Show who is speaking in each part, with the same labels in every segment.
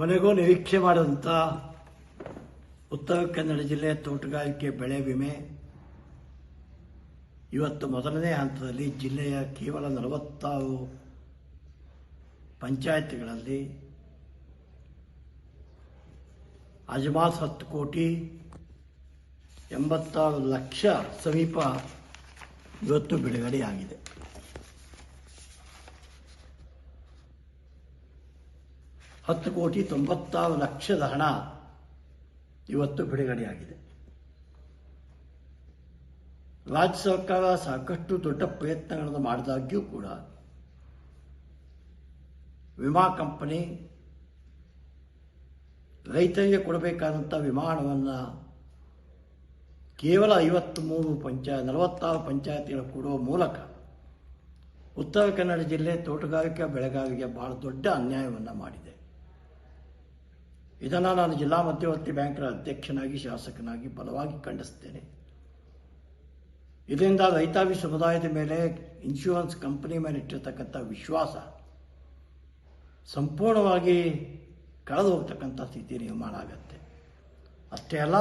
Speaker 1: ಕೊನೆಗೂ ನಿರೀಕ್ಷೆ ಮಾಡಿದಂಥ ಉತ್ತರ ಕನ್ನಡ ಜಿಲ್ಲೆ ತೋಟಗಾರಿಕೆ ಬೆಳೆ ವಿಮೆ. ಇವತ್ತು ಮೊದಲನೇ ಹಂತದಲ್ಲಿ ಜಿಲ್ಲೆಯ ಕೇವಲ ನಲವತ್ತಾರು ಪಂಚಾಯತ್ಗಳಲ್ಲಿ ಅಜಮಾಸ್ ಹತ್ತು ಕೋಟಿ ಎಂಬತ್ತಾರು ಲಕ್ಷ ಸಮೀಪ ಇವತ್ತು ಬಿಡುಗಡೆಯಾಗಿದೆ. ಹತ್ತು ಕೋಟಿ ತೊಂಬತ್ತಾರು ಲಕ್ಷದ ಹಣ ಇವತ್ತು ಬಿಡುಗಡೆಯಾಗಿದೆ. ರಾಜ್ಯ ಸರ್ಕಾರ ಸಾಕಷ್ಟು ದೊಡ್ಡ ಪ್ರಯತ್ನಗಳನ್ನು ಮಾಡಿದಾಗ್ಯೂ ಕೂಡ ವಿಮಾ ಕಂಪನಿ ರೈತರಿಗೆ ಕೊಡಬೇಕಾದಂಥ ವಿಮಾನವನ್ನು ಕೇವಲ ಐವತ್ತ್ಮೂರು ಪಂಚಾಯ ನಲವತ್ತಾರು ಪಂಚಾಯತಿಗಳು ಕೊಡುವ ಮೂಲಕ ಉತ್ತರ ಕನ್ನಡ ಜಿಲ್ಲೆ ತೋಟಗಾರಿಕಾ, ಬೆಳೆಗಾರಿಗೆ ಬಹಳ ದೊಡ್ಡ ಅನ್ಯಾಯವನ್ನು ಮಾಡಿದೆ. ಇದನ್ನು ನಾನು ಜಿಲ್ಲಾ ಮಧ್ಯವರ್ತಿ ಬ್ಯಾಂಕ್ನ ಅಧ್ಯಕ್ಷನಾಗಿ, ಶಾಸಕನಾಗಿ ಬಲವಾಗಿ ಖಂಡಿಸ್ತೇನೆ. ಇದರಿಂದ ರೈತಾಪಿ ಸಮುದಾಯದ ಮೇಲೆ ಇನ್ಶೂರೆನ್ಸ್ ಕಂಪನಿ ಮೇಲೆ ಇಟ್ಟಿರ್ತಕ್ಕಂಥ ವಿಶ್ವಾಸ ಸಂಪೂರ್ಣವಾಗಿ ಕಳೆದು ಹೋಗ್ತಕ್ಕಂಥ ಸ್ಥಿತಿ ನಿರ್ಮಾಣ ಆಗುತ್ತೆ. ಅಷ್ಟೇ ಅಲ್ಲ,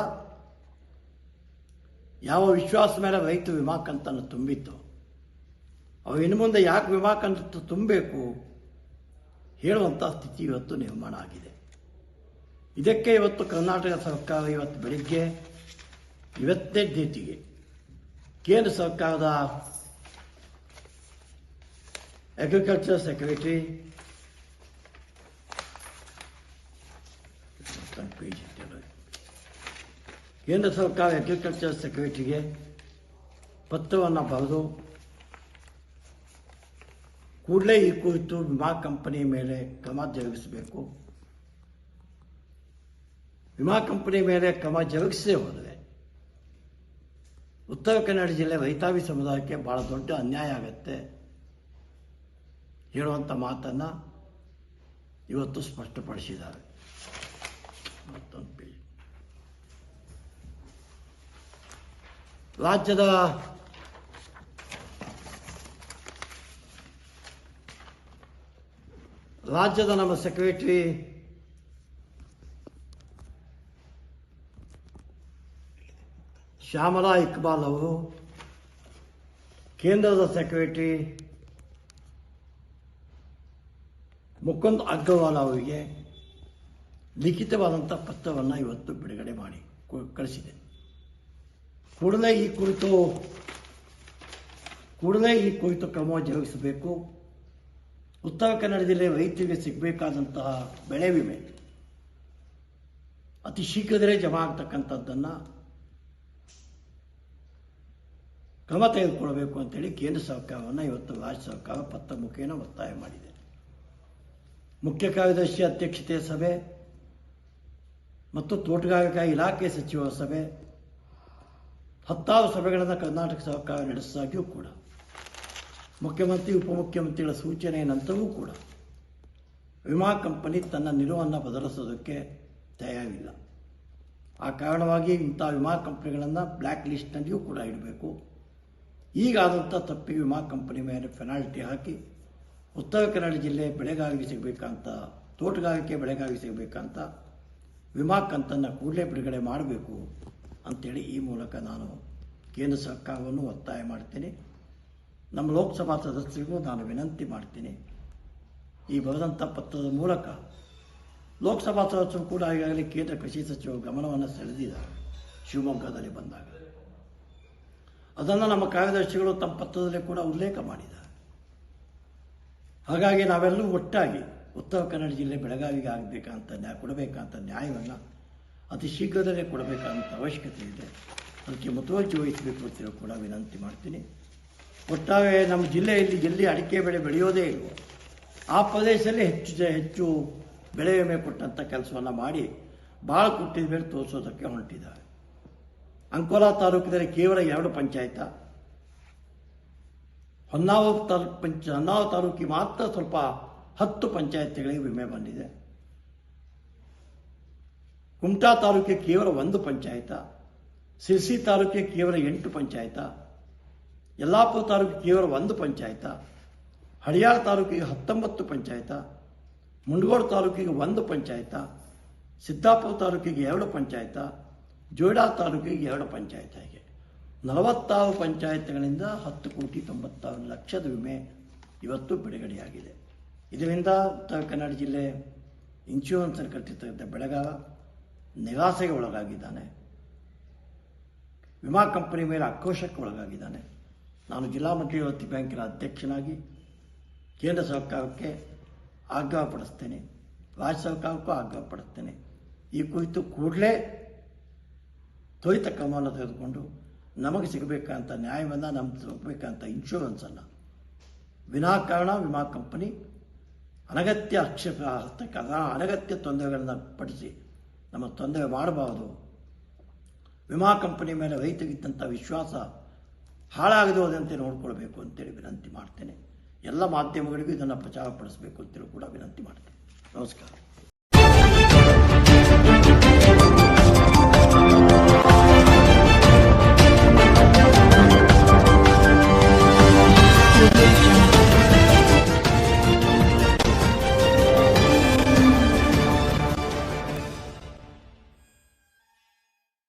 Speaker 1: ಯಾವ ವಿಶ್ವಾಸ ಮೇಲೆ ರೈತ ವಿಮಾ ಕಂತನ್ನು ತುಂಬಿತ್ತು, ಅವು ಇನ್ನು ಮುಂದೆ ಯಾಕೆ ವಿಮಾ ಕಂತು ತುಂಬಬೇಕು ಹೇಳುವಂಥ ಸ್ಥಿತಿ ಇವತ್ತು ನಿರ್ಮಾಣ ಆಗಿದೆ. ಇದಕ್ಕೆ ಇವತ್ತು ಕರ್ನಾಟಕ ಸರ್ಕಾರ ಇವತ್ತು ಬೆಳಿಗ್ಗೆ ಇವತ್ತೇ ಡೇಟಿಗೆ ಕೇಂದ್ರ ಸರ್ಕಾರದ ಅಗ್ರಿಕಲ್ಚರ್ ಸೆಕ್ರೆಟರಿ ಕೇಂದ್ರ ಸರ್ಕಾರ ಅಗ್ರಿಕಲ್ಚರ್ ಸೆಕ್ರೆಟರಿಗೆ ಪತ್ರವನ್ನು ಬರೆದು ಕೂಡಲೇ ಈ ಕುರಿತು ವಿಮಾ ಕಂಪನಿ ಮೇಲೆ ಕ್ರಮ ಜರುಗಿಸಬೇಕು. ವಿಮಾ ಕಂಪನಿ ಮೇಲೆ ಕ್ರಮ ಜರುಗಿಸದೆ ಹೋದರೆ. ಉತ್ತರ ಕನ್ನಡ ಜಿಲ್ಲೆ ರೈತಾಪಿ ಸಮುದಾಯಕ್ಕೆ ಭಾಳ ದೊಡ್ಡ ಅನ್ಯಾಯ ಆಗತ್ತೆ ಹೇಳುವಂಥ ಮಾತನ್ನು ಇವತ್ತು ಸ್ಪಷ್ಟಪಡಿಸಿದ್ದಾರೆ. ಮತ್ತೊಂದು ರಾಜ್ಯದ ರಾಜ್ಯದ ನಮ್ಮ ಸೆಕ್ರೆಟರಿ ಶ್ಯಾಮಲಾ ಇಕ್ಬಾಲ್ ಅವರು, ಕೇಂದ್ರದ ಸೆಕ್ರೆಟರಿ ಮುಕುಂದ್ ಅಗ್ರವಾಲ್ ಅವರಿಗೆ ಲಿಖಿತವಾದಂಥ ಪತ್ರವನ್ನು ಇವತ್ತು ಬಿಡುಗಡೆ ಮಾಡಿ ಕಳಿಸಿದೆ. ಕೂಡಲೇ ಈ ಕುರಿತು, ಕೂಡಲೇ ಈ ಕುರಿತು ಕ್ರಮ ಜರುಗಿಸಬೇಕು. ಉತ್ತರ ಕನ್ನಡ ಜಿಲ್ಲೆ ರೈತರಿಗೆ ಸಿಗಬೇಕಾದಂತಹ ಬೆಳೆ ವಿಮೆ ಅತಿ ಶೀಘ್ರದಲ್ಲೇ ಜಮಾ ಆಗ್ತಕ್ಕಂಥದ್ದನ್ನು ಕ್ರಮ ತೆಗೆದುಕೊಳ್ಬೇಕು ಅಂತೇಳಿ ಕೇಂದ್ರ ಸರ್ಕಾರವನ್ನು ಇವತ್ತು ರಾಜ್ಯ ಸರ್ಕಾರ ಪತ್ರ ಮುಖೇನ ಒತ್ತಾಯ ಮಾಡಿದೆ. ಮುಖ್ಯ ಕಾರ್ಯದರ್ಶಿ ಅಧ್ಯಕ್ಷತೆಯ ಸಭೆ ಮತ್ತು ತೋಟಗಾರಿಕಾ ಇಲಾಖೆ ಸಚಿವರ ಸಭೆ, ಹತ್ತಾರು ಸಭೆಗಳನ್ನು ಕರ್ನಾಟಕ ಸರ್ಕಾರ ನಡೆಸಿದಾಗ್ಯೂ ಕೂಡ. ಮುಖ್ಯಮಂತ್ರಿ, ಉಪಮುಖ್ಯಮಂತ್ರಿಗಳ ಸೂಚನೆಯ ನಂತರವೂ ಕೂಡ ವಿಮಾ ಕಂಪನಿ ತನ್ನ ನಿಲುವನ್ನು ಬದಲಿಸೋದಕ್ಕೆ ತಯಾರಿಲ್ಲ. ಆ ಕಾರಣವಾಗಿ ಇಂಥ ವಿಮಾ ಕಂಪನಿಗಳನ್ನು ಬ್ಲ್ಯಾಕ್ ಲಿಸ್ಟ್ನಲ್ಲಿಯೂ ಕೂಡ ಇಡಬೇಕು. ಈಗಾದಂಥ ತಪ್ಪಿಗೆ ವಿಮಾ ಕಂಪನಿ ಮೇಲೆ ಪೆನಾಲ್ಟಿ ಹಾಕಿ ಉತ್ತರ ಕನ್ನಡ ಜಿಲ್ಲೆ ಬೆಳೆಗಾರರಿಗೆ ಸಿಗಬೇಕಂತ, ತೋಟಗಾರಿಕೆ ಬೆಳೆಗಾರರಿಗೆ ಸಿಗಬೇಕಂತ ವಿಮಾ ಕಂತನ್ನು ಕೂಡಲೇ ಬಿಡುಗಡೆ ಮಾಡಬೇಕು ಅಂತೇಳಿ ಈ ಮೂಲಕ ನಾನು ಕೇಂದ್ರ ಸರ್ಕಾರವನ್ನು ಒತ್ತಾಯ ಮಾಡ್ತೀನಿ. ನಮ್ಮ ಲೋಕಸಭಾ ಸದಸ್ಯರಿಗೂ ನಾನು ವಿನಂತಿ ಮಾಡ್ತೀನಿ. ಈ ಬರೆದಂಥ ಪತ್ರದ ಮೂಲಕ ಲೋಕಸಭಾ ಸದಸ್ಯರು ಕೂಡ ಈಗಾಗಲೇ ಕೇಂದ್ರ ಕೃಷಿ ಸಚಿವರು ಗಮನವನ್ನು ಸೆಳೆದಿದ್ದಾರೆ. ಶಿವಮೊಗ್ಗದಲ್ಲಿ ಬಂದಾಗ. ಅದನ್ನು ನಮ್ಮ ಕಾರ್ಯದರ್ಶಿಗಳು ತಮ್ಮ ಪತ್ರದಲ್ಲಿ ಕೂಡ ಉಲ್ಲೇಖ ಮಾಡಿದ್ದಾರೆ. ಹಾಗಾಗಿ ನಾವೆಲ್ಲರೂ ಒಟ್ಟಾಗಿ ಉತ್ತರ ಕನ್ನಡ ಜಿಲ್ಲೆ ಬೆಳಗಾವಿಗೆ ಆಗಬೇಕಂತ ನ್ಯಾಯ ಕೊಡಬೇಕಂತ ನ್ಯಾಯವನ್ನು ಅತಿ ಶೀಘ್ರದಲ್ಲೇ ಕೊಡಬೇಕಂತ ಅವಶ್ಯಕತೆ ಇದೆ. ಅದಕ್ಕೆ ಮುತುವರ್ಜಿ ವಹಿಸಬೇಕು ಅಂತ ಕೂಡ ವಿನಂತಿ ಮಾಡ್ತೀನಿ. ಒಟ್ಟಾರೆ ನಮ್ಮ ಜಿಲ್ಲೆಯಲ್ಲಿ ಎಲ್ಲಿ ಅಡಿಕೆ ಬೆಳೆ ಬೆಳೆಯೋದೇ ಇಲ್ಲ ಆ ಪ್ರದೇಶದಲ್ಲಿ ಹೆಚ್ಚು ಹೆಚ್ಚು ಬೆಳೆ ವಿಮೆ ಕೊಟ್ಟಂಥ ಕೆಲಸವನ್ನು ಮಾಡಿ ಭಾಳ ಕೊಟ್ಟಿದ ಮೇಲೆ ತೋರಿಸೋದಕ್ಕೆ ಹೊರಟಿದ್ದಾರೆ. ಅಂಕೋಲಾ ತಾಲೂಕಿನಲ್ಲಿ ಕೇವಲ ಎರಡು ಪಂಚಾಯತ. ಹೊನ್ನಾವ ತಾಲೂಕು ಪಂಚ ಹೊನ್ನಾವ ತಾಲೂಕಿಗೆ ಮಾತ್ರ ಸ್ವಲ್ಪ ಹತ್ತು ಪಂಚಾಯತ್ಗಳಿಗೆ ವಿಮೆ ಬಂದಿದೆ. ಕುಮಟಾ ತಾಲೂಕಿಗೆ ಕೇವಲ ಒಂದು ಪಂಚಾಯತ. ಸಿರ್ಸಿ ತಾಲೂಕಿಗೆ ಕೇವಲ ಎಂಟು ಪಂಚಾಯತ. ಯಲ್ಲಾಪುರ ತಾಲೂಕಿಗೆ ಕೇವಲ ಒಂದು ಪಂಚಾಯತ. ಹಳಿಯಾಳ ತಾಲೂಕಿಗೆ ಹತ್ತೊಂಬತ್ತು ಪಂಚಾಯತ. ಮುಂಡಗೋಡು ತಾಲೂಕಿಗೆ ಒಂದು ಪಂಚಾಯತ. ಸಿದ್ದಾಪುರ ತಾಲೂಕಿಗೆ ಎರಡು ಪಂಚಾಯತ. ಜೋಯಿಡಾ ತಾಲೂಕಿಗೆ ಎರಡು ಪಂಚಾಯಿತಿ ಆಗಿದೆ. ನಲವತ್ತಾರು ಪಂಚಾಯತ್ಗಳಿಂದ ಹತ್ತು ಕೋಟಿ ತೊಂಬತ್ತಾರು ಲಕ್ಷದ ವಿಮೆ ಇವತ್ತು ಬಿಡುಗಡೆಯಾಗಿದೆ. ಇದರಿಂದ ಉತ್ತರ ಕನ್ನಡ ಜಿಲ್ಲೆ ಇನ್ಶೂರೆನ್ಸ್ ಕಟ್ಟಿರ್ತಕ್ಕಂಥ ಬೆಳೆಗಾರ ನಿರಾಸೆಗೆ ಒಳಗಾಗಿದ್ದಾನೆ. ವಿಮಾ ಕಂಪನಿ ಮೇಲೆ ಆಕ್ರೋಶಕ್ಕೆ ಒಳಗಾಗಿದ್ದಾನೆ. ನಾನು ಜಿಲ್ಲಾ ಮಧ್ಯವರ್ತಿ ಬ್ಯಾಂಕಿನ ಅಧ್ಯಕ್ಷನಾಗಿ ಕೇಂದ್ರ ಸರ್ಕಾರಕ್ಕೆ ಆಗ್ರಹಪಡಿಸ್ತೇನೆ. ರಾಜ್ಯ ಸರ್ಕಾರಕ್ಕೂ ಆಗ್ರಹಪಡಿಸ್ತೇನೆ. ಈ ಕುರಿತು ಕೂಡಲೇ ತ್ವರಿತ ಕ್ರಮವನ್ನು ತೆಗೆದುಕೊಂಡು ನಮಗೆ ಸಿಗಬೇಕಂತ ನ್ಯಾಯವನ್ನು ನಮ್ಗೆ ಸಿಗಬೇಕಂತ ಇನ್ಶೂರೆನ್ಸನ್ನು ವಿನಾಕಾರಣ ವಿಮಾ ಕಂಪನಿ ಅನಗತ್ಯ ಆಕ್ಷೇಪ ಹಸ್ತಕ್ಕ ಅನಗತ್ಯ ತೊಂದರೆಗಳನ್ನು ಪಡಿಸಿ ನಮ್ಮ ತೊಂದರೆ ಮಾಡಬಾರದು. ವಿಮಾ ಕಂಪನಿ ಮೇಲೆ ರೈತರಿದ್ದಂಥ ವಿಶ್ವಾಸ ಹಾಳಾಗದೆ ಹೋದಂತೆ ನೋಡಿಕೊಳ್ಬೇಕು ಅಂತೇಳಿ ವಿನಂತಿ ಮಾಡ್ತೇನೆ. ಎಲ್ಲ ಮಾಧ್ಯಮಗಳಿಗೂ ಇದನ್ನು ಪ್ರಚಾರಪಡಿಸಬೇಕು ಅಂತೇಳಿ ಕೂಡ ವಿನಂತಿ ಮಾಡ್ತೇನೆ. ನಮಸ್ಕಾರ.